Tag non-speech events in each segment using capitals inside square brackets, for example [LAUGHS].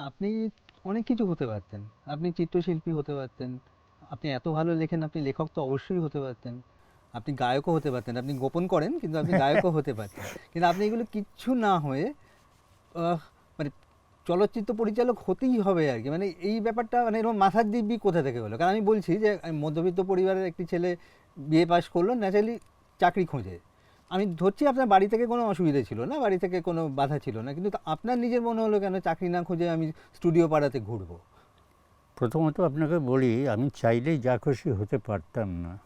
আপনি অনেক কিছু হতে পারতেন। আপনি চিত্রশিল্পী হতে পারতেন। আপনি এত ভালো লেখেন আপনি লেখক তো অবশ্যই হতে পারতেন। আপনি গায়কও হতে পারতেন। আপনি গোপন করেন কিন্তু আপনি গায়কও [LAUGHS] হতে পারতেন। কিন্তু আপনি এগুলো কিচ্ছু না হয়ে মানে চলচ্চিত্র পরিচালক হতেই হবে আর কি। মানে এই ব্যাপারটা মানে এরকম মাথার দিব্যি কোথা থেকে হলো? কারণ আমি বলছি যে মধ্যবিত্ত পরিবারের একটি ছেলে বিএ পাস করল ন্যাচারালি চাকরি খোঁজে। আমি ধরছি আপনার বাড়ি থেকে কোনো অসুবিধা ছিল না বাড়ি থেকে কোনো বাধা ছিল না কিন্তু আপনার নিজের মনে হলো কেন চাকরি না খুঁজে আমি স্টুডিও পাড়াতে ঘুরবো? প্রথমত আপনাকে বলি আমি চাইলেই যা খুশি হতে পারতাম না।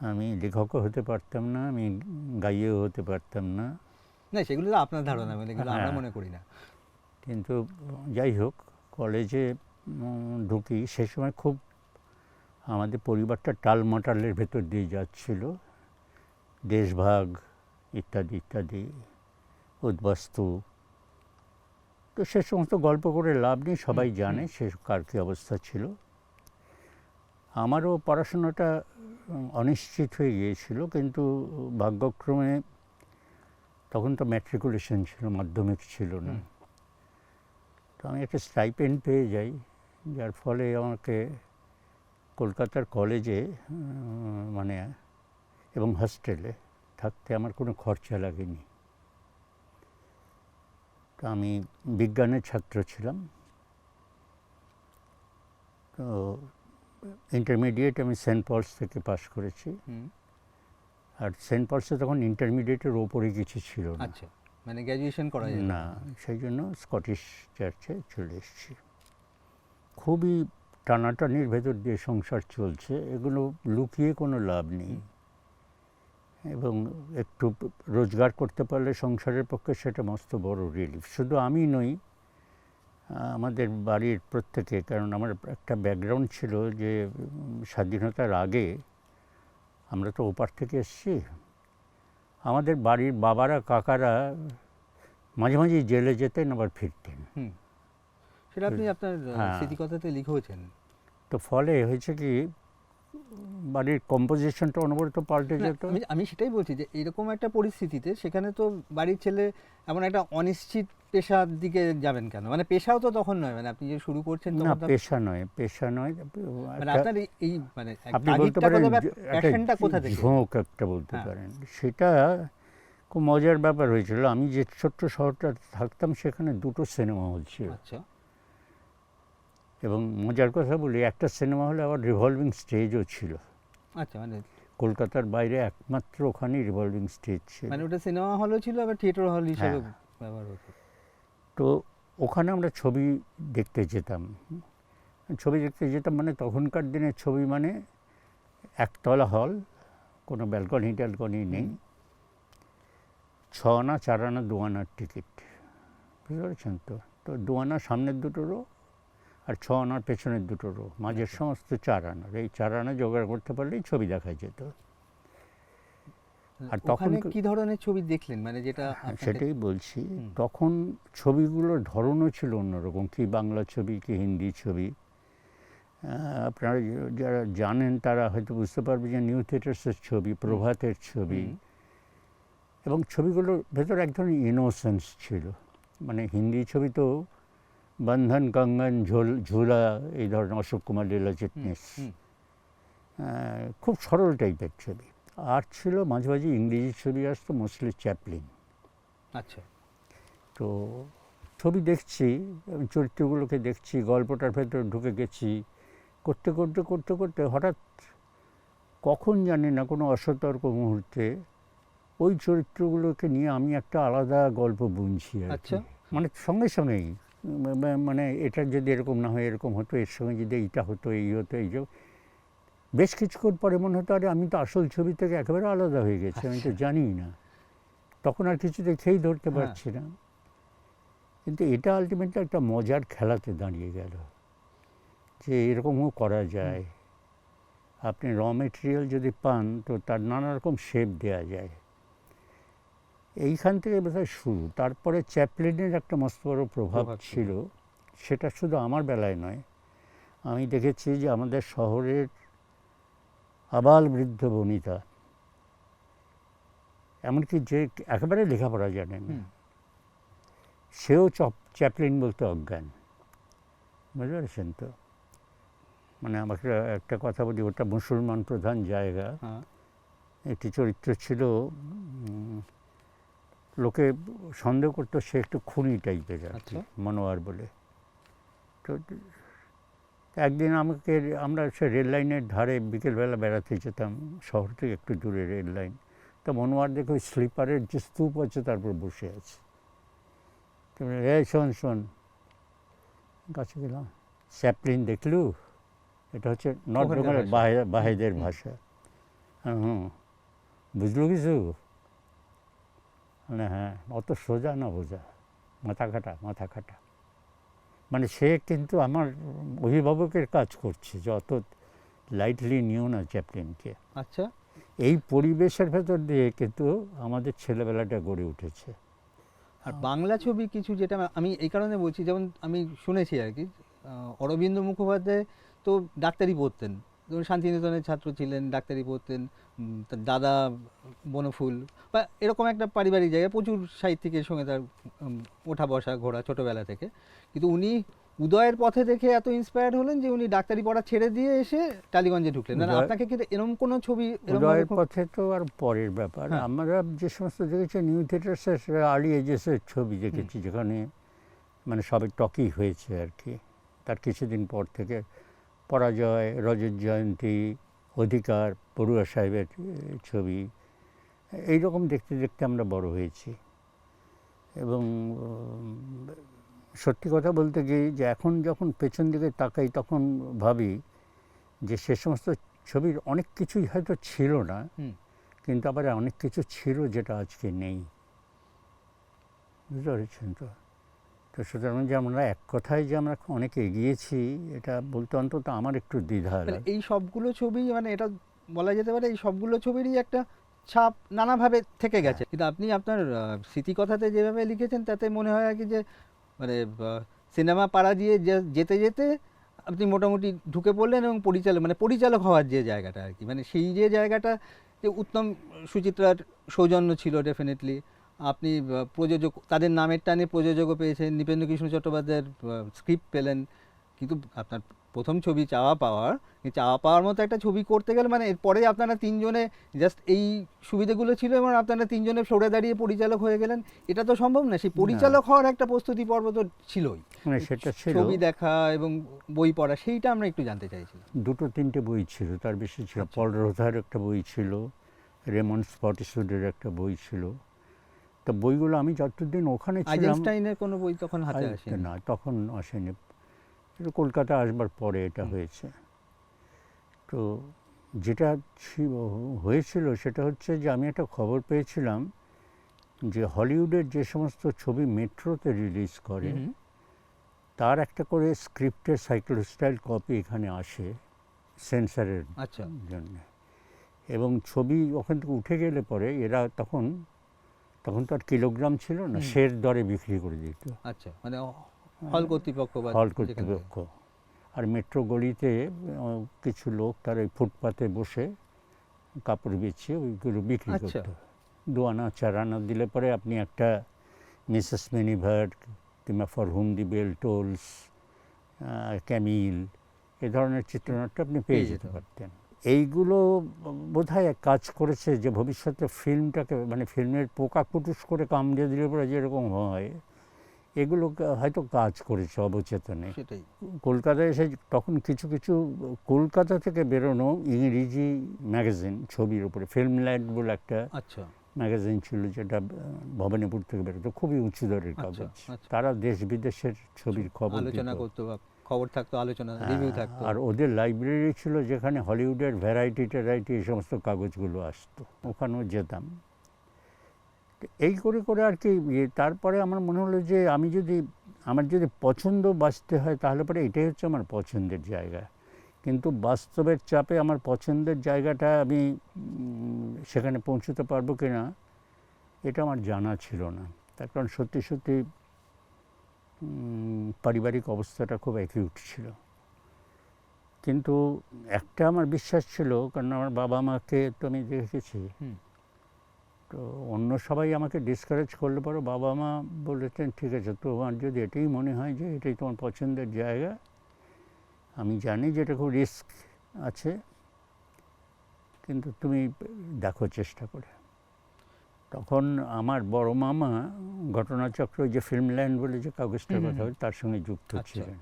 আমি লেখকও হতে পারতাম না আমি গাইয়েও হতে পারতাম না। না সেগুলো তো আপনার ধারণা মানে এগুলো আমরা হ্যাঁ। মনে করি না। কিন্তু যাই হোক কলেজে ঢুকি সে সময় খুব আমাদের পরিবারটা টাল টালমাটালের ভেতর দিয়ে যাচ্ছিল। দেশভাগ ইত্যাদি ইত্যাদি উদ্বাস্তু। তো সে সমস্ত গল্প করে লাভ নেই সবাই জানে সে কার কী অবস্থা ছিল। আমারও পড়াশোনাটা অনিশ্চিত হয়ে গিয়েছিল কিন্তু ভাগ্যক্রমে তখন তো ম্যাট্রিকুলেশন ছিল মাধ্যমিক ছিল না। তো আমি একটা স্টাইপেন্ড পেয়ে যাই যার ফলে আমাকে কলকাতার কলেজে মানে এবং হস্টেলে থাকতে আমার কোনো খরচা লাগেনি। তো আমি বিজ্ঞানের ছাত্র ছিলাম। তো ইন্টারমিডিয়েট আমি সেন্ট পলস থেকে পাশ করেছি। আর সেন্ট পলসে তখন ইন্টারমিডিয়েটের ওপরে কিছু ছিল না। আচ্ছা মানে গ্র্যাজুয়েশন করা যায়। না সেই জন্য স্কটিশ চার্চে চলে এসেছি। খুবই টানাটানির ভেতর দিয়ে সংসার চলছে এগুলো লুকিয়ে কোনো লাভ নেই। এবং একটু রোজগার করতে পারলে সংসারের পক্ষে সেটা মস্ত বড় রিলিফ শুধু আমি নই আমাদের বাড়ির প্রত্যেকে কারণ আমার একটা ব্যাকগ্রাউন্ড ছিল যে স্বাধীনতার আগে আমরা তো ওপার থেকে এসেছি। আমাদের বাড়ির বাবারা কাকারা মাঝে মাঝে জেলে যেতেন আবার ফিরতেন। হুম। সেটা আপনি আপনার হ্যাঁ। স্মৃতিকথাতে লিখেওছেন। তো ফলে হয়েছে কি বাড়ির কম্পোজিশনটা অনবরত পাল্টে যেত? আমি সেটাই বলছি যে এরকম একটা পরিস্থিতিতে সেখানে তো বাড়ির ছেলে এমন একটা অনিশ্চিত পেশার দিকে যাবেন কেন? মানে পেশাও তো তখন নয় মানে আপনি যে শুরু করছেন না পেশা নয় পেশা নয়। মানে আপনার এই- এই মানে আপনি বলতে পারেন প্যাশনটা কোথা থেকে? ঝোঁক একটা বলতে হ্যাঁ। পারেন। সেটা খুব মজার ব্যাপার হয়েছিল। আমি যে ছোট্ট শহরটা থাকতাম সেখানে দুটো সিনেমা হল ছিল। আচ্ছা। এবং মজার কথা বলি একটা সিনেমা হলে আবার রিভলভিং স্টেজও ছিল। আচ্ছা মানে কলকাতার বাইরে একমাত্র ওখানেই রিভলভিং স্টেজ ছিল। মানে ওটা সিনেমা হলও ছিল আবার থিয়েটার হল হিসেবে হ্যাঁ। ব্যবহার হতো। তো ওখানে আমরা ছবি দেখতে যেতাম। ছবি দেখতে যেতাম মানে তখনকার দিনের ছবি মানে একতলা হল কোনো ব্যালকনি ট্যালকনি নেই। ছ আনা চার আনা দু আনার টিকিট। বুঝতে পারছেন তো? তো দু আনা সামনের দুটো রো আর ছ আনার পেছনের দুটো রো মাঝের সমস্ত চার আনার। এই চার আনা জোগাড় করতে পারলেই ছবি দেখা যেত। আর তখন কি ধরনের ছবি দেখলেন? মানে যেটা আপনাকে- সেটাই বলছি। তখন ছবিগুলোর ধরনও ছিল অন্যরকম কি বাংলা ছবি কি হিন্দি ছবি। আপনারা যারা জানেন তারা হয়তো বুঝতে পারবে যে নিউ থিয়েটার্সের ছবি প্রভাতের ছবি। এবং ছবিগুলোর ভেতর এক ধরনের ইনোসেন্স ছিল। মানে হিন্দি ছবি তো বন্ধন কঙ্গন ঝোল ঝুলা এই ধরনের অশোক কুমার লীলা চিটনিস খুব সরল টাইপের ছবি। আর ছিল মাঝে মাঝে ইংরেজি ছবি আসতো মোস্টলি চ্যাপলিন আচ্ছা। তো ছবি দেখছি আমি চরিত্রগুলোকে দেখছি গল্পটার ভেতরে ঢুকে গেছি। করতে করতে করতে করতে হঠাৎ কখন জানি না কোনো অসতর্ক মুহূর্তে ওই চরিত্রগুলোকে নিয়ে আমি একটা আলাদা গল্প বুনছি আচ্ছা। মানে সঙ্গে সঙ্গেই মানে এটা যদি এরকম না হয় এরকম হতো এর সঙ্গে যদি এইটা হতো এই হতো এই যে বেশ কিছুক্ষণ পরে মনে হতো আরে আমি তো আসল ছবি থেকে একেবারে আলাদা হয়ে গেছি আমি তো জানি না। তখন আর কিছু দেখেই ধরতে হ্যাঁ। পারছি না। কিন্তু এটা আলটিমেটলি একটা মজার খেলাতে দাঁড়িয়ে গেল। যে এরকমও করা যায়। আপনি র মেটেরিয়াল যদি পান তো তার নানা রকম শেপ দেওয়া যায়। এইখান থেকে বোধহয় শুরু। তারপরে চ্যাপলিনের একটা মস্ত বড় প্রভাব ছিল। সেটা শুধু আমার বেলায় নয়। আমি দেখেছি যে আমাদের শহরের আবাল বৃদ্ধ বনিতা এমনকি যে একেবারে লেখাপড়া জানেন না সেও চপ চ্যাপলিন বলতে অজ্ঞান। বুঝতে পেরেছেন তো? মানে আমাকে একটা কথা বলি ওটা মুসলমান প্রধান জায়গা। হ্যাঁ। একটি চরিত্র ছিল লোকে সন্দেহ করতো সে একটু খুনি টাইপের আর কি আচ্ছা। মনোয়ার বলে। তো একদিন আমাকে আমরা সে রেল লাইনের ধারে বিকেলবেলা বেড়াতে যেতাম শহর থেকে একটু দূরে রেল লাইন। তো মনোয়ার দেখে ওই স্লিপারের যে স্তূপ আছে তারপর বসে আছে। বলে, শোন শোন। কাছে গেলাম স্যাপলিন দেখলু? এটা হচ্ছে নর্থ বেঙ্গলের বাহেদের ভাষা। হ্যাঁ হুম। বুঝলো কিছু? মানে হ্যাঁ অত সোজা না বোঝা মাথা খাটা মাথা খাটা মানে সে কিন্তু আমার অভিভাবকের কাজ করছে যে অত লাইটলি নিও না চ্যাপলিনকে। আচ্ছা। এই পরিবেশের ভেতর দিয়ে কিন্তু আমাদের ছেলেবেলাটা গড়ে উঠেছে। আর বাংলা ছবি কিছু যেটা আমি এই কারণে বলছি যেমন আমি শুনেছি আর কি অরবিন্দ মুখোপাধ্যায় তো ডাক্তারি পড়তেন। ধরুন শান্তিনিকেতনের ছাত্র ছিলেন ডাক্তারি পড়তেন তার দাদা বনফুল বা এরকম একটা পারিবারিক জায়গায় প্রচুর সাহিত্যিকের সঙ্গে তার ওঠা বসা ঘোরা ছোটোবেলা থেকে। কিন্তু উনি উদয়ের পথে দেখে এত ইন্সপায়ার্ড হলেন যে উনি ডাক্তারি পড়া ছেড়ে দিয়ে এসে টালিগঞ্জে ঢুকলেন। না আপনাকে কিন্তু এরকম কোনো ছবি উদয়ের পথে তো আর পরের ব্যাপার। হ্যাঁ। আমরা যে সমস্ত দেখেছি নিউ থিয়েটার্সের আর্লি এজেসের ছবি দেখেছি যেখানে মানে সবে টকি হয়েছে আর কি তার কিছুদিন পর থেকে পরাজয় রজত জয়ন্তী অধিকার পড়ুয়া সাহেবের ছবি এই রকম দেখতে দেখতে আমরা বড় হয়েছি। এবং সত্যি কথা বলতে গিয়ে যে এখন যখন পেছন দিকে তাকাই তখন ভাবি যে সে সমস্ত ছবির অনেক কিছুই হয়তো ছিল না কিন্তু আবার অনেক কিছু ছিল যেটা আজকে নেই। বুঝতে পেরেছেন তো? তো সুতরাং যে আমরা এক কথায় যে আমরা অনেক এগিয়েছি এটা বলতে অন্তত আমার একটু দ্বিধা মানে এই সবগুলো ছবি মানে এটা বলা যেতে পারে এই সবগুলো ছবিরই একটা ছাপ নানাভাবে থেকে গেছে। কিন্তু আপনি আপনার স্মৃতিকথাতে যেভাবে লিখেছেন তাতে মনে হয় আর কি যে মানে সিনেমা পাড়া দিয়ে যে- যেতে যেতে আপনি মোটামুটি ঢুকে পড়লেন এবং পরিচালক মানে পরিচালক হওয়ার যে জায়গাটা আর কি মানে সেই যে জায়গাটা যে উত্তম সুচিত্রার সৌজন্য ছিল ডেফিনেটলি আপনি প্রযোজক তাদের নামের টানে প্রযোজকও পেয়েছেন। নৃপেন্দ্র কৃষ্ণ চট্টোপাধ্যায়ের স্ক্রিপ্ট পেলেন। কিন্তু আপনার প্রথম ছবি চাওয়া পাওয়ার চাওয়া পাওয়ার মতো একটা ছবি করতে গেলে মানে এরপরে আপনারা তিনজনে জাস্ট এই সুবিধাগুলো ছিল এবং আপনারা তিনজনে ফ্লোরে দাঁড়িয়ে পরিচালক হয়ে গেলেন। এটা তো সম্ভব না সেই পরিচালক হওয়ার একটা প্রস্তুতি পর্ব তো ছিলই। মানে সেটা ছবি দেখা এবং বই পড়া সেইটা আমরা একটু জানতে চাইছিলাম। দুটো তিনটে বই ছিল। তার বেশি ছিল আচ্ছা। পল রোধার একটা বই ছিল রেমন স্পটিসুডের একটা বই ছিল। তো বইগুলো আমি যতদিন ওখানে ছিলাম আইজেনস্টাইনের কোনো বই তখন হাতে আসেনি? না তখন আসেনি। কলকাতা আসবার পরে এটা হয়েছে। তো যেটা হয়েছিল সেটা হচ্ছে যে আমি একটা খবর পেয়েছিলাম যে হলিউডের যে সমস্ত ছবি মেট্রোতে রিলিজ করে তার একটা করে স্ক্রিপ্টের সাইক্লোস্টাইল কপি এখানে আসে সেন্সারের আচ্ছা। জন্য। এবং ছবি ওখান থেকে উঠে গেলে পরে এরা তখন তখন তো আর কিলোগ্রাম ছিল না। শের দরে বিক্রি করে দিত। আচ্ছা মানে হল কর্তৃপক্ষ হল কর্তৃপক্ষ। আর মেট্রো গলিতে কিছু লোক তার ওই ফুটপাতে বসে কাপড় বেচিয়ে ওইগুলো বিক্রি আচ্ছা। করতো। দু আনা চার আনা দিলে পরে আপনি একটা মিসেস মিনিভার কিংবা For Whom the Bell Tolls Camille এ ধরনের চিত্রনাট্য আপনি পেয়ে যেতে পারতেন। এইগুলো বোধহয় এক কাজ করেছে যে ভবিষ্যতে ফিল্মটাকে মানে ফিল্মের পোকা কুটুস করে কামড়ে দিলে পরে যেরকম হয় এগুলো হয়তো কাজ করেছে অবচেতনে কলকাতায় এসে তখন কিছু কিছু কলকাতা থেকে বেরোনো ইংরেজি ম্যাগাজিন ছবির উপরে ফিল্ম ল্যান্ড বলে একটা আচ্ছা ম্যাগাজিন ছিল যেটা ভবানীপুর থেকে বেরোতো খুবই উঁচু দরের আচ্ছা, কাগজ আচ্ছা। তারা দেশ বিদেশের ছবির খবর আলোচনা। করতো খবর থাকতো আলোচনা হ্যাঁ, রিভিউ থাকতো। আর ওদের লাইব্রেরি ছিল যেখানে হলিউডের ভ্যারাইটি ট্যারাইটি এই সমস্ত কাগজগুলো আসতো ওখানেও যেতাম। এই করে করে আর কি ইয়ে, তারপরে আমার মনে হলো যে আমি যদি আমার যদি পছন্দ বাঁচতে হয় তাহলে পরে এটাই হচ্ছে আমার পছন্দের জায়গা। কিন্তু বাস্তবের চাপে আমার পছন্দের জায়গাটা আমি সেখানে পৌঁছতে পারব কি না এটা আমার জানা ছিল না। তার কারণ সত্যি সত্যি পারিবারিক অবস্থাটা খুব অ্যাকিউট ছিল। কিন্তু একটা আমার বিশ্বাস ছিল কারণ আমার বাবা মাকে তো আমি দেখেছি। তো অন্য সবাই আমাকে ডিসকারেজ করলে পরে বাবা মা বলেছেন ঠিক আছে তোমার যদি এটাই মনে হয় যে এটাই তোমার পছন্দের জায়গা আমি জানি যে এটা খুব রিস্ক আছে কিন্তু তুমি দেখো চেষ্টা করে। তখন আমার বড় মামা ঘটনাচক্র যে ফিল্মল্যান্ড বলে যে কাগজটার কথা বলে তার সঙ্গে যুক্ত আচ্ছা। ছিলেন।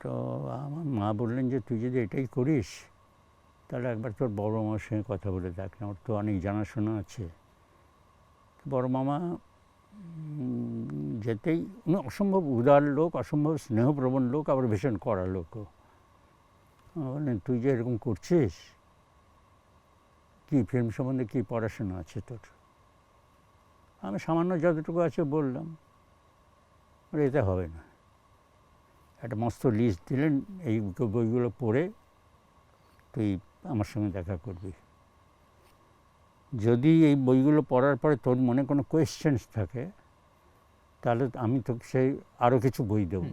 তো আমার মা বললেন যে তুই যদি এটাই করিস তাহলে একবার তোর বড় মামার সঙ্গে কথা বলে দেখ আমার তো অনেক জানাশোনা আছে। বড় মামা যেতেই উনি অসম্ভব উদার লোক অসম্ভব স্নেহপ্রবণ লোক আবার ভীষণ কড়া লোকও। বললেন তুই যে এরকম করছিস কি ফিল্ম সম্বন্ধে কি পড়াশোনা আছে তোর? আমি সামান্য যতটুকু আছে বললাম। বলে, এতে হবে না। একটা মস্ত লিস্ট দিলেন এই বইগুলো পড়ে তুই আমার সঙ্গে দেখা করবি। যদি এই বইগুলো পড়ার পরে তোর মনে কোনো কোয়েশ্চেন্স থাকে তাহলে আমি তোকে সেই আরও কিছু বই দেবো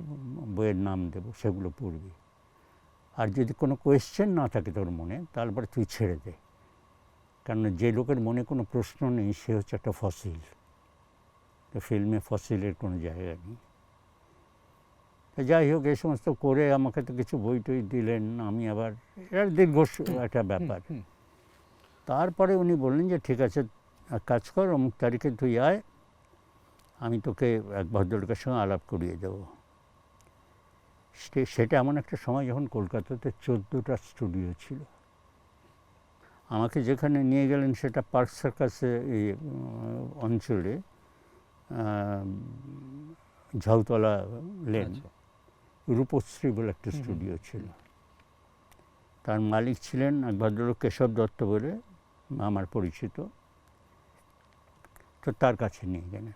বইয়ের নাম দেবো সেগুলো পড়বি। আর যদি কোনো কোয়েশ্চেন না থাকে তোর মনে তারপরে তুই ছেড়ে দে। কারণ যে লোকের মনে কোনো প্রশ্ন নেই সে হচ্ছে একটা ফসিল। তো ফিল্মে ফসিলের কোনো জায়গা নেই। তো যাই হোক এই সমস্ত করে আমাকে তো কিছু বই টই দিলেন আমি আবার এটা দীর্ঘ একটা ব্যাপার। তারপরে উনি বললেন যে ঠিক আছে এক কাজ কর অমুক তারিখে তুই আয় আমি তোকে এক ভদ্রলোকের সঙ্গে আলাপ করিয়ে দেবো। সে- সেটা এমন একটা সময় যখন কলকাতাতে চোদ্দোটা স্টুডিও ছিল। আমাকে যেখানে নিয়ে গেলেন সেটা পার্ক সার্কাসে এই অঞ্চলে ঝাউতলা লেন আচ্ছা। রূপশ্রী বলে একটা। স্টুডিও ছিল তার মালিক ছিলেন এক ভদ্রলোক কেশব দত্ত বলে আমার পরিচিত তো তার কাছে নিয়ে গেলেন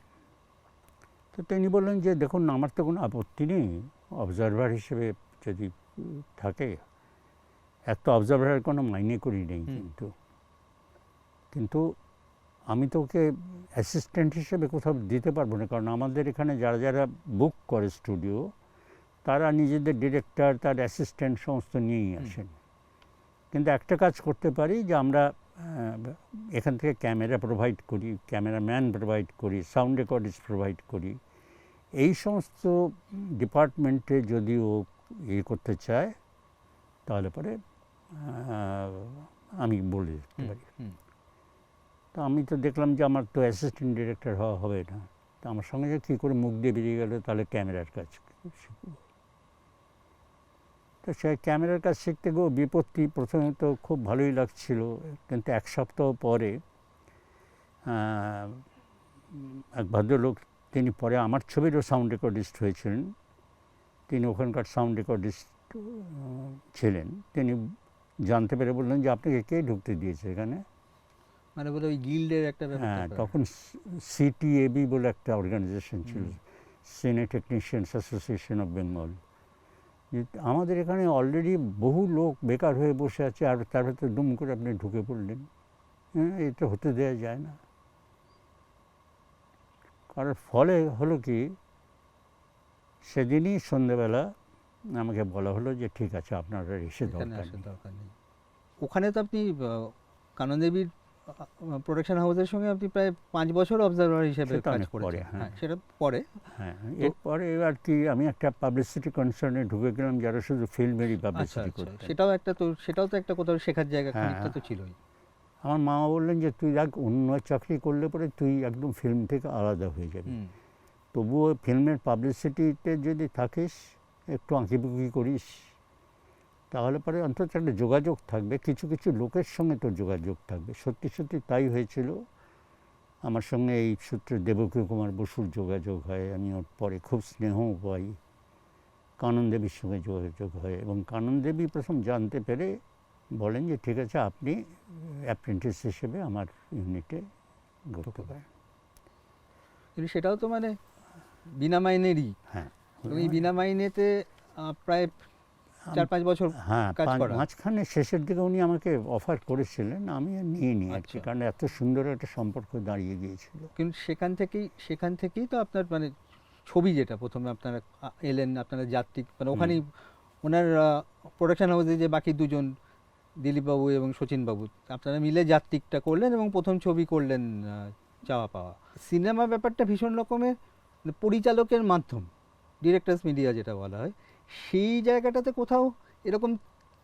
তো তিনি বললেন যে দেখুন আমার তো কোনো আপত্তি নেই অবজারভার হিসেবে যদি থাকে এক তো অবজারভারের কোনো মাইনে করি নেই কিন্তু কিন্তু আমি তো ওকে অ্যাসিস্ট্যান্ট হিসেবে কোথাও দিতে পারব না। কারণ আমাদের এখানে যারা যারা বুক করে স্টুডিও তারা নিজেদের ডিরেক্টর তার অ্যাসিস্ট্যান্ট সমস্ত নিয়েই আসেন। কিন্তু একটা কাজ করতে পারি যে আমরা এখান থেকে ক্যামেরা প্রোভাইড করি ক্যামেরাম্যান প্রোভাইড করি সাউন্ড রেকর্ডিস্ট প্রোভাইড করি। এই সমস্ত ডিপার্টমেন্টে যদি ও ইয়ে করতে চায় তাহলে পরে আমি বলে দিতে পারি। তো আমি তো দেখলাম যে আমার তো অ্যাসিস্ট্যান্ট ডিরেক্টর হওয়া হবে না। তো আমার সঙ্গে যে কী করে মুখ দিয়ে বেরিয়ে গেলো তাহলে ক্যামেরার কাজ শিখব। তো সে ক্যামেরার কাজ শিখতে গো বিপত্তি প্রথমে তো খুব ভালোই লাগছিল কিন্তু এক সপ্তাহ পরে এক ভদ্রলোক তিনি পরে আমার ছবিরও সাউন্ড রেকর্ডিস্ট হয়েছিলেন। তিনি ওখানকার সাউন্ড রেকর্ডিস্ট ছিলেন। তিনি জানতে পেরে বললেন যে আপনাকে কে ঢুকতে দিয়েছে এখানে মানে বলে ওই গিল্ডের একটা হ্যাঁ। তখন সিটিএবি বলে একটা অর্গানাইজেশন ছিল। সিনে টেকনিশিয়ানস অ্যাসোসিয়েশন অফ বেঙ্গল আমাদের এখানে অলরেডি বহু লোক বেকার হয়ে বসে আছে আর তার ভেতরে দুম করে আপনি ঢুকে পড়লেন হ্যাঁ এটা হতে দেওয়া যায় না কারণ ফলে হলো কি সেদিনই সন্ধেবেলা আমাকে বলা হলো যে ঠিক আছে আপনারা এসে দরকার নেই। দরকার নেই। ওখানে তো আপনি কানন দেবীর প্রোডাকশন হাউসের সঙ্গে আপনি প্রায় পাঁচ বছর অবজারভার হিসেবে কাজ করেছেন। হ্যাঁ। হ্যাঁ সেটা পরে। হ্যাঁ এরপরে আর কি আমি একটা পাবলিসিটি কনসার্নে ঢুকে গেলাম যারা শুধু ফিল্মেরই পাবলিসিটি করতেন সেটাও একটা তো সেটাও তো একটা কোথাও শেখার জায়গা হ্যাঁ, খানিকটা তো হ্যাঁ। ছিলই। আমার মা বললেন যে তুই দেখ অন্য চাকরি করলে পরে তুই একদম ফিল্ম থেকে আলাদা হয়ে যাবি। তবুও ফিল্মের পাবলিসিটিতে যদি থাকিস একটু আঁকিবুকি করিস। তাহলে পরে অন্তত একটা যোগাযোগ থাকবে। কিছু কিছু লোকের সঙ্গে তোর যোগাযোগ থাকবে। সত্যি সত্যি তাই হয়েছিল। আমার সঙ্গে এই সূত্রে দেবকী কুমার বসুর যোগাযোগ হয়। আমি ওর পরে খুব স্নেহ পাই। কানন দেবীর সঙ্গে যোগাযোগ হয় এবং কানন দেবী প্রথম জানতে পেরে বলেন যে ঠিক আছে আপনি অ্যাপ্রেন্টিস হিসেবে আমার ইউনিটে করতে পারেন। কিন্তু সেটাও তো মানে বিনা মাইনেরই। হ্যাঁ। এই বিনা মাইনেতে প্রায় চার পাঁচ বছর হ্যাঁ মাঝখানে শেষের দিকে উনি আমাকে অফার করেছিলেন আমি আর নিইনি আর আচ্ছা। কারণ এত সুন্দর একটা সম্পর্ক দাঁড়িয়ে গিয়েছিল। কিন্তু সেখান থেকেই সেখান থেকেই তো আপনার মানে ছবি যেটা প্রথমে আপনারা এলেন আপনারা যাত্রিক মানে ওখানেই ওনার প্রোডাকশন হাউসে যে বাকি দুজন দিলীপবাবু এবং শচীনবাবু আপনারা মিলে যাত্রিকটা করলেন এবং প্রথম ছবি করলেন চাওয়া পাওয়া। সিনেমা ব্যাপারটা ভীষণ রকমের মানে পরিচালকের মাধ্যম। ডিরেক্টরস মিডিয়া যেটা বলা হয় সেই জায়গাটাতে কোথাও এরকম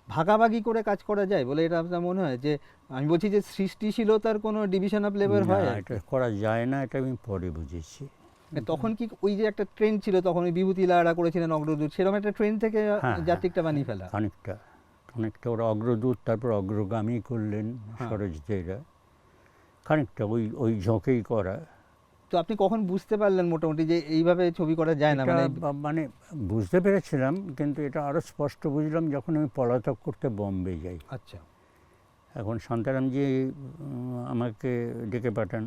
ভাগাভাগি করে কাজ করা যায় বলে এটা আপনার মনে হয়? যে আমি বলছি যে সৃষ্টিশীলতার কোনো ডিভিশন অফ লেবার হয় এটা করা যায় না এটা আমি পরে বুঝেছি। মানে তখন কি ওই যে একটা ট্রেন ছিল তখন ওই বিভূতি লাড়া করেছিলেন অগ্রদূত সেরকম একটা ট্রেন থেকে হ্যাঁ, যাত্রিকটা বানিয়ে ফেলা। খানিকটা খানিকটা ওরা অগ্রদূত তারপর অগ্রগামী করলেন হ্যাঁ। সরোজদেরা। খানিকটা ওই ওই ঝোঁকেই করা। তো আপনি কখন বুঝতে পারলেন মোটামুটি যে এইভাবে ছবি করা যায় না? মানে মানে বুঝতে পেরেছিলাম কিন্তু এটা আরও স্পষ্ট বুঝলাম যখন আমি পলাতক করতে বম্বে যাই। আচ্ছা। এখন শান্তারামজি আমাকে ডেকে পাঠান।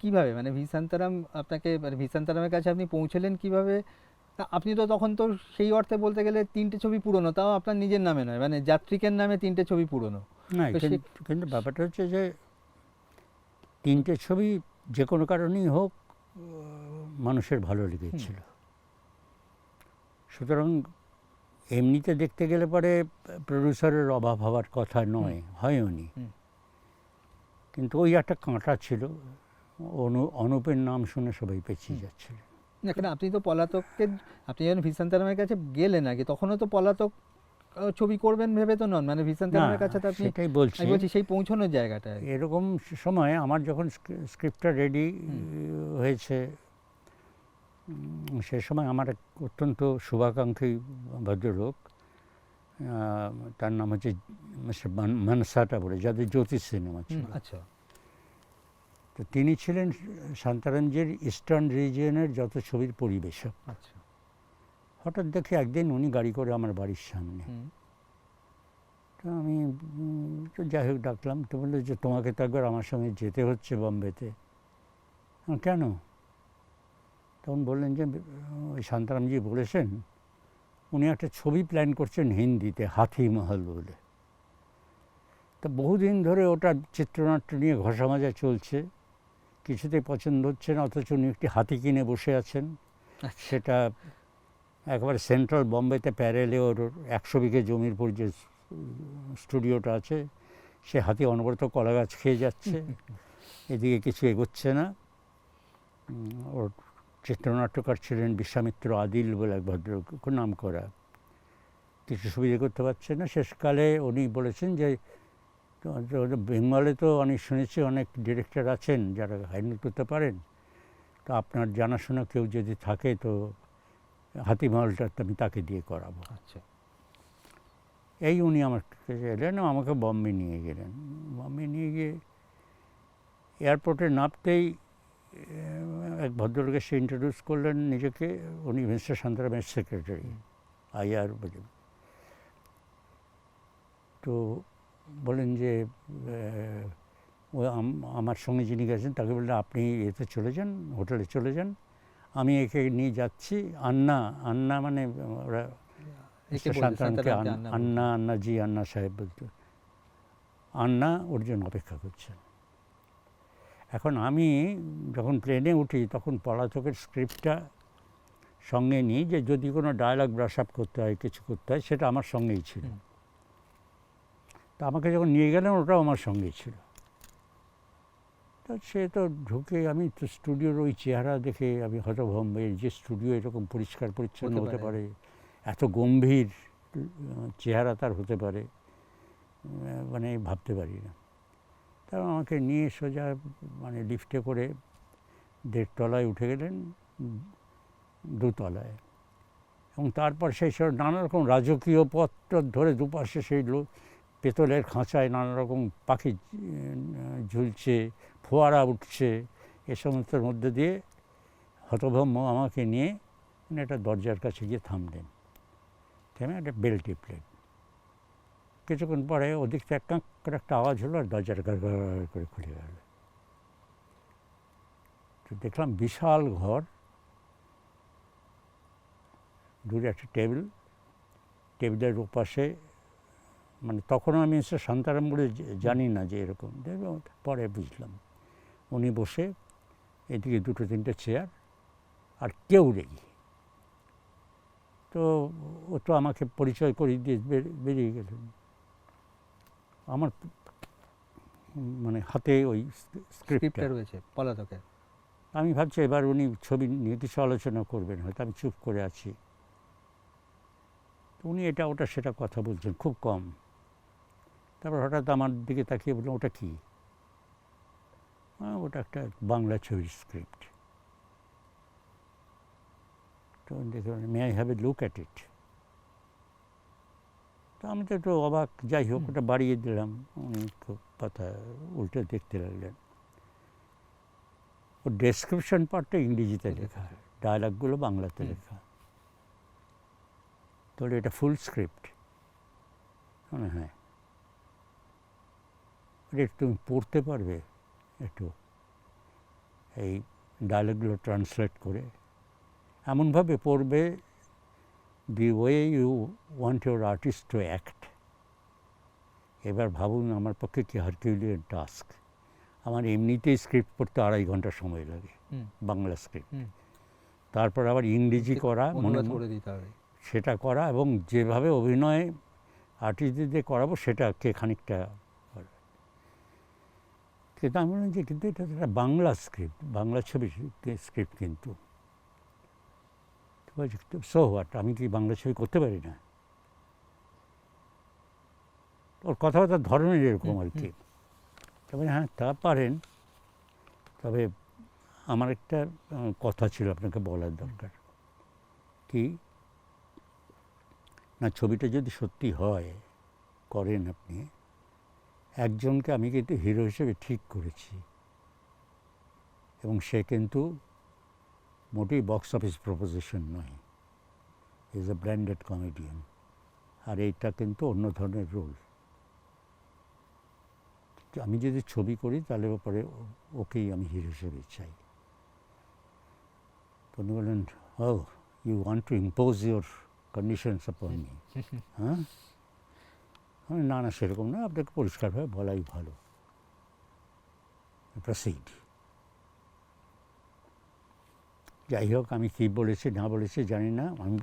কীভাবে? মানে ভি ভিসান্তারাম আপনাকে মানে ভিসান্তারামের কাছে আপনি পৌঁছলেন কীভাবে? আপনি তো তখন তো সেই অর্থে বলতে গেলে তিনটে ছবি পুরনো তাও আপনার নিজের নামে নয় মানে যাত্রিকের নামে তিনটে ছবি পুরনো। না কিন্তু ব্যাপারটা হচ্ছে যে তিনটে ছবি যে কোনো কারণেই হোক মানুষের ভালো লেগেছিল। সুতরাং এমনিতে দেখতে গেলে পরে প্রডিউসারের অভাব হওয়ার কথা নয় হয়নি হুম। কিন্তু ওই একটা কাঁটা ছিল অনু অনুপের নাম শুনে সবাই পেছিয়ে যাচ্ছিল। না আপনি তো পলাতককে আপনি যখন ভিসান্তারামের কাছে গেলেন আগে তখনও তো পলাতক ছবি করবেন ভেবে তো নন মানে না ভিসান্তারামের কাছে তো আপনি সেটাই বলছি। আমি বলছি সেই পৌঁছানোর জায়গাটা। এরকম সময় আমার যখন স্ক্রি- স্ক্রিপ্টটা রেডি হয়েছে সে সময় আমার এক অত্যন্ত শুভাকাঙ্ক্ষী ভদ্রলোক তার নাম হচ্ছে মিস্টার মানসাটা বলে যাদের জ্যোতিষ সিনেমা ছিল। আচ্ছা। তো তিনি ছিলেন শান্তারামজির ইস্টার্ন রিজিয়নের যত ছবির পরিবেশক। আচ্ছা। হঠাৎ দেখি একদিন উনি গাড়ি করে আমার বাড়ির সামনে। তো আমি তো যাই হোক ডাকলাম তো বলল যে তোমাকে তো একবার আমার সঙ্গে যেতে হচ্ছে বম্বেতে। কেন? তখন বললেন যে ওই শান্তারামজি বলেছেন উনি একটা ছবি প্ল্যান করছেন হিন্দিতে হাতি মহল বলে। তা বহুদিন ধরে ওটা চিত্রনাট্য নিয়ে ঘষা মাজা চলছে কিছুতেই পছন্দ হচ্ছে না অথচ উনি একটি হাতি কিনে বসে আছেন। আচ্ছা। সেটা একবারে সেন্ট্রাল বম্বেতে প্যারেলে ওর একশো বিঘে জমির পর যে স্টুডিওটা আছে সে হাতি অনবরত কলা গাছ খেয়ে যাচ্ছে। [LAUGHS] এদিকে কিছু এগোচ্ছে না। ওর চিত্রনাট্যকার ছিলেন বিশ্বামিত্র আদিল বলে এক ভদ্র খুব নাম করা। কিছু সুবিধে করতে পারছে না। শেষকালে উনি বলেছেন যে বেঙ্গলে তো অনেক শুনেছি অনেক ডিরেক্টর আছেন যারা হ্যান্ডেল করতে পারেন। তো আপনার জানাশোনা কেউ যদি থাকে তো হাতিমহলটা তো আমি তাকে দিয়ে করাবো। আচ্ছা। এই উনি আমার কাছে এলেন আমাকে বম্বে নিয়ে গেলেন। বম্বে নিয়ে গিয়ে এয়ারপোর্টে নামতেই এক ভদ্রলোক এসে ইন্ট্রোডিউস করলেন নিজেকে উনি মিস্টার শান্তারামের সেক্রেটারি আইআর বলে। তো বলেন যে ও আমার সঙ্গে যিনি গেছেন তাকে বললেন আপনি এতে চলে যান হোটেলে চলে যান। আমি একে নিয়ে যাচ্ছি। আন্না আন্না মানে ওরা শান্তারামকে আন্না আন্না জি আন্না সাহেব বলতো। আন্না ওর জন্য অপেক্ষা করছেন। এখন আমি যখন প্লেনে উঠি তখন পলাতকের স্ক্রিপ্টটা সঙ্গে নিই যে যদি কোনো ডায়লগ ব্রাশ আপ করতে হয় কিছু করতে হয় সেটা আমার সঙ্গেই ছিল। তা আমাকে যখন নিয়ে গেলেন ওটাও আমার সঙ্গেই ছিল। সে তো ঢুকে আমি তো স্টুডিওর ওই চেহারা দেখে আমি হতভম্ব যে স্টুডিও এরকম পরিষ্কার পরিচ্ছন্ন হতে পারে। এত গম্ভীর চেহারা তার হতে পারে মানে ভাবতে পারি না। তা আমাকে নিয়ে সোজা মানে লিফটে করে দেড়তলায় উঠে গেলেন দোতলায় এবং তারপর সেই সব নানা রকম রাজকীয় পত্র ধরে দুপাশে সেই লোক পেতলের খাঁচায় নানা রকম পাখি ঝুলছে, ফোয়ারা উঠছে, এ সমস্তর মধ্যে দিয়ে হতভম্ব আমাকে নিয়ে একটা দরজার কাছে গিয়ে থামলেন। থেমে একটা বেল টিপলেন। কিছুক্ষণ পরে ওদিক থেকে কাঁক করে একটা আওয়াজ হলো আর দরজার করে খুলে গেল। তো দেখলাম বিশাল ঘর। দূরে একটা টেবিল, টেবিলের ওপাশে মানে তখনও আমি মিস্টার শান্তারাম বলে জানি না যে এরকম। পরে বুঝলাম। উনি বসে এদিকে দুটো তিনটে চেয়ার আর কেউ নেই। তো ও তো আমাকে পরিচয় করিয়ে দিয়ে বেরিয়ে গেলেন আমার মানে হাতে ওই স্ক্রিপ্টটা রয়েছে পলাতকে। আমি ভাবছি এবার উনি ছবি নিয়ে কিছু আলোচনা করবেন হয়তো আমি চুপ করে আছি। তো উনি এটা ওটা সেটা কথা বলছেন খুব কম। তারপর হঠাৎ আমার দিকে তাকিয়ে বললেন ওটা কি? "আহ, ওটা একটা বাংলা ছবির স্ক্রিপ্ট তো উনি দেখে may I have a look at it তো আমি তো একটু অবাক যাই হোক ওটা বাড়িয়ে দিলাম। উনি খুব কথা উল্টে দেখতে লাগলেন। ওর ডেসক্রিপশন পার্টটা ইংরেজিতে লেখা ডায়লগগুলো বাংলাতে লেখা। তাহলে এটা ফুল স্ক্রিপ্ট মানে হ্যাঁ। একটু তুমি পড়তে পারবে একটু এই ডায়লগগুলো ট্রান্সলেট করে। এমনভাবে পড়বে the way you want your artist to act এবার ভাবুন আমার পক্ষে কি হারকিউলিয়ান টাস্ক আমার এমনিতেই স্ক্রিপ্ট পড়তে আড়াই ঘণ্টা সময় লাগে বাংলা স্ক্রিপ্ট তারপর আবার ইংরেজি করা মনে করে দিতে হবে। সেটা করা এবং যেভাবে অভিনয় আর্টিস্টদের করাবো সেটাকে খানিকটা। কিন্তু আমি বললাম যে কিন্তু এটা একটা বাংলা স্ক্রিপ্ট বাংলা ছবি স্ক্রিপ্ট কিন্তু। সো হোয়াট আমি কি বাংলা ছবি করতে পারি না? ওর কথাবার্তার ধরনের এরকম আর কি। তবে হ্যাঁ তা পারেন। তবে আমার একটা কথা ছিল আপনাকে বলার দরকার। কি? না ছবিটা যদি সত্যি হয় করেন আপনি। একজনকে আমি কিন্তু হিরো হিসেবে ঠিক করেছি। এবং সে কিন্তু মোটেই বক্স অফিস প্রপোজিশন নয়। ইজ এ ব্র্যান্ডেড কমেডিয়ান আর এইটা কিন্তু অন্য ধরনের রোল আমি যদি ছবি করি তাহলে পরে ওকেই আমি হিরো হিসেবে চাই। তো উনি বললেন ও you want to impose your conditions upon me হ্যাঁ? আমি, না না সেরকম না আপনাকে পরিষ্কারভাবে বলাই ভালো। প্রসিড যাই হোক আমি কী বলেছি না বলেছি জানি না। আমি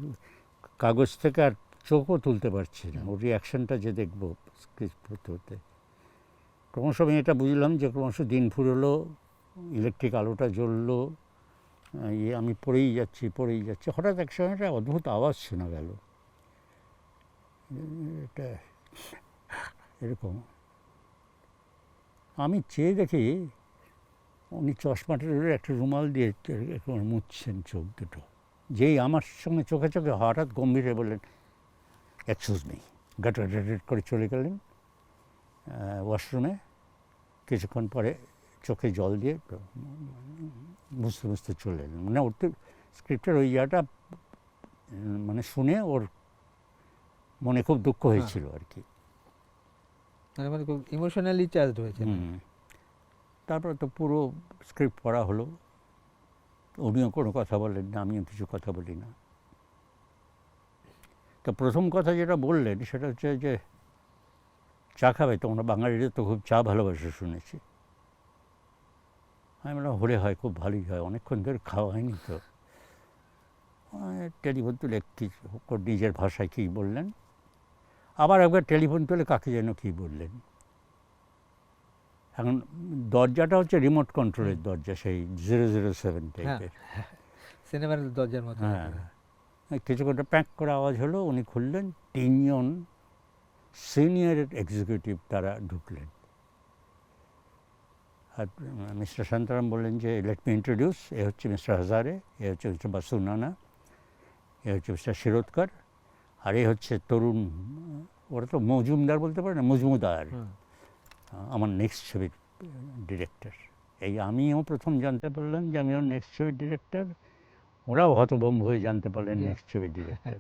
কাগজ থেকে আর চোখও তুলতে পারছি না। ওর রিয়াকশনটা যে দেখব হতে ক্রমশ আমি এটা বুঝলাম যে ক্রমশ দিন ফুরলো ইলেকট্রিক আলোটা জ্বললো ইয়ে আমি পড়েই যাচ্ছি পড়েই যাচ্ছি। হঠাৎ এক সময় একটা অদ্ভুত আওয়াজ শোনা গেল। এটা এরকম। আমি চেয়ে দেখি উনি চশমাটার একটা রুমাল দিয়ে এরকম মুছছেন চোখ দুটো। যেই আমার সঙ্গে চোখে চোখে হঠাৎ গম্ভীর বললেন এক্সকিউজ নেই গাটার করে চলে গেলেন ওয়াশরুমে। কিছুক্ষণ পরে চোখে জল দিয়ে বুঝতে বুঝতে চলে এলেন। মানে ওর তো স্ক্রিপ্টের ওই ইয়েটা মানে শুনে ওর মনে খুব দুঃখ হয়েছিল আর কি মানে মানে খুব ইমোশনালি চার্জড হয়েছে। তারপরে তো পুরো স্ক্রিপ্ট পড়া হলো। উনিও কোনো কথা বলেন না আমিও কিছু কথা বলি না। তো প্রথম কথা যেটা বললেন সেটা হচ্ছে যে চা খাবে তোমরা বাঙালিদের তো খুব চা ভালোবাসে শুনেছি। আমি বললাম হলে হয় খুব ভালোই হয় অনেকক্ষণ ধরে খাওয়া হয়নি তো। টেলিফোন তুলে কি নিজের ভাষায় কী বললেন? আবার একবার টেলিফোন পেলে কাকে যেন কী বললেন। এখন দরজাটা হচ্ছে রিমোট কন্ট্রোলের দরজা সেই জিরো জিরো সেভেন টাইপের সিনেমার দরজার মতো হ্যাঁ কিছুক্ষণ প্যাক করে আওয়াজ হলো উনি খুললেন তিনজন সিনিয়র এক্সিকিউটিভ তারা ঢুকলেন। আর মিস্টার শান্তারাম বললেন যে লেট মি ইন্ট্রোডিউস এ হচ্ছে মিস্টার হাজারে এ হচ্ছে মিস্টার বাসু নানা এ হচ্ছে মিস্টার শিরোদকর আর এ হচ্ছে তরুণ ওরা তো মজুমদার বলতে পারে না মজুমদার। আমার নেক্সট ছবির ডিরেক্টর এই আমিও প্রথম জানতে পারলাম যে আমিও নেক্সট ছবির ডিরেক্টর ওরাও হতভম্ব হয়ে জানতে পারলেন নেক্সট ছবির ডিরেক্টর